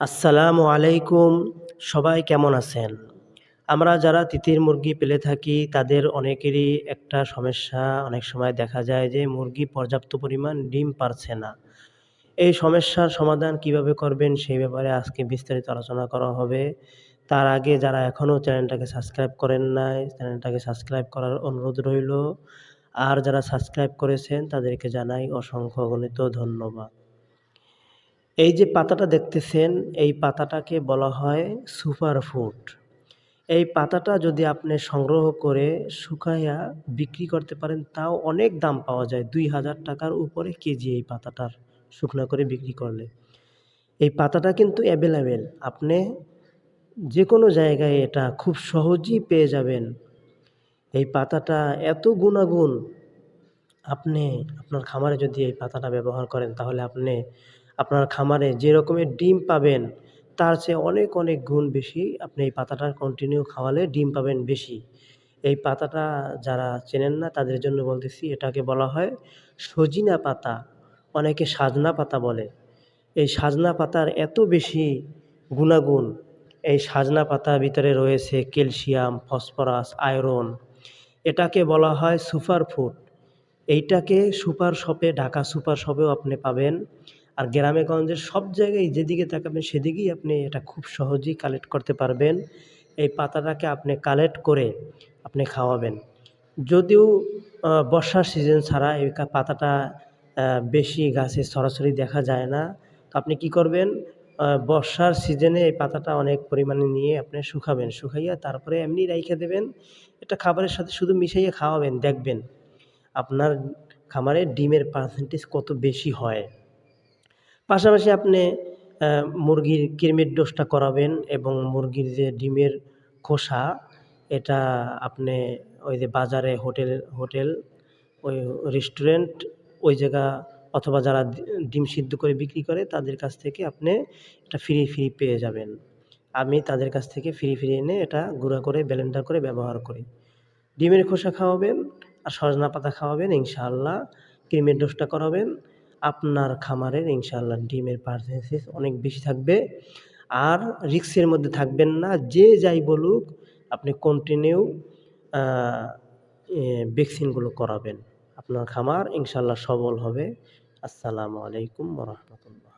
আসসালামু আলাইকুম, সবাই কেমন আছেন? আমরা যারা তিতির মুরগি পেলে থাকি, তাদের অনেকেরই একটা সমস্যা। অনেক সময় দেখা যায় যে মুরগি পর্যাপ্ত পরিমাণ ডিম পারছে না। এই সমস্যার সমাধান কীভাবে করবেন সেই ব্যাপারে আজকে বিস্তারিত আলোচনা করা হবে। তার আগে যারা এখনও চ্যানেলটাকে সাবস্ক্রাইব করেন নাই, চ্যানেলটাকে সাবস্ক্রাইব করার অনুরোধ রইল। আর যারা সাবস্ক্রাইব করেছেন, তাদেরকে জানাই অসংখ্য গণিত ধন্যবাদ। এই যে পাতাটা দেখতেছেন, এই পাতাটাকে বলা হয় সুপার ফুড এই পাতাটা যদি আপনি সংগ্রহ করে শুকাইয়া বিক্রি করতে পারেন, তাও অনেক দাম পাওয়া যায়। দুই হাজার টাকার উপরে কেজি এই পাতাটার শুকনো করে বিক্রি করলে। এই পাতাটা কিন্তু অ্যাভেলেবেল আপনি যে কোনো জায়গায় এটা খুব সহজেই পেয়ে যাবেন। এই পাতাটা এত গুণাগুণ, আপনি আপনার খামারে যদি এই পাতাটা ব্যবহার করেন, তাহলে আপনি আপনার খামারে যে রকমের ডিম পাবেন, তার চেয়ে অনেক অনেক গুণ বেশি আপনি এই পাতাটা কন্টিনিউ খাওয়ালে ডিম পাবেন বেশি। এই পাতাটা যারা চেনেন না, তাদের জন্য বলতেছি, এটাকে বলা হয় সজিনা পাতা। অনেকে সাজনা পাতা বলে। এই সাজনা পাতার এত বেশি গুণাগুণ, এই সাজনা পাতার ভিতরে রয়েছে ক্যালসিয়াম, ফসফরাস, আয়রন। এটাকে বলা হয় সুপার ফুড এইটাকে সুপার শপে ঢাকা সুপার শপেও আপনি পাবেন। আর গ্রামে গঞ্জে সব জায়গায় যেদিকে তাকাবেন, সেদিকেই আপনি এটা খুব সহজেই কালেক্ট করতে পারবেন। এই পাতাটাকে আপনি কালেক্ট করে আপনি খাওয়াবেন। যদিও বর্ষার সিজন ছাড়া এই পাতাটা বেশি গাছে সরাসরি দেখা যায় না। তো আপনি কি করবেন? বর্ষার সিজনে এই পাতাটা অনেক পরিমাণে নিয়ে আপনি শুকাবেন। শুকাইয়া তারপরে এমনি রাইখে দেবেন। এটা খাবারের সাথে শুধু মিশাইয়ে খাওয়াবেন, দেখবেন। আপনার খামারে ডিমের পার্সেন্টেজ কত বেশি হয়। পাশাপাশি আপনি মুরগির কৃমির ডোজটা করাবেন এবং মুরগির যে ডিমের খোসা, এটা আপনি ওই যে বাজারে হোটেল হোটেল, ওই রেস্টুরেন্ট ওই জায়গা অথবা যারা ডিম সিদ্ধ করে বিক্রি করে, তাদের কাছ থেকে আপনি এটা ফ্রি ফ্রি পেয়ে যাবেন। আমি তাদের কাছ থেকে ফ্রি ফ্রি এনে এটা গুঁড়া করে ব্লেন্ডার করে ব্যবহার করি। ডিমের খোসা খাওয়াবেন আর সজনা পাতা খাওয়াবেন, ইনশাআল্লাহ। ক্রিমের ডোজটা করাবেন আপনার খামারের ইনশাল্লাহ ডিমের পার্সেন্টেজ অনেক বেশি থাকবে। আর রিক্সের মধ্যে থাকবেন না, যে যাই বলুক, আপনি কন্টিনিউ ভ্যাকসিনগুলো করাবেন। আপনার খামার ইনশাল্লাহ সবল হবে। আসসালামু আলাইকুম রহমতুল্লাহ।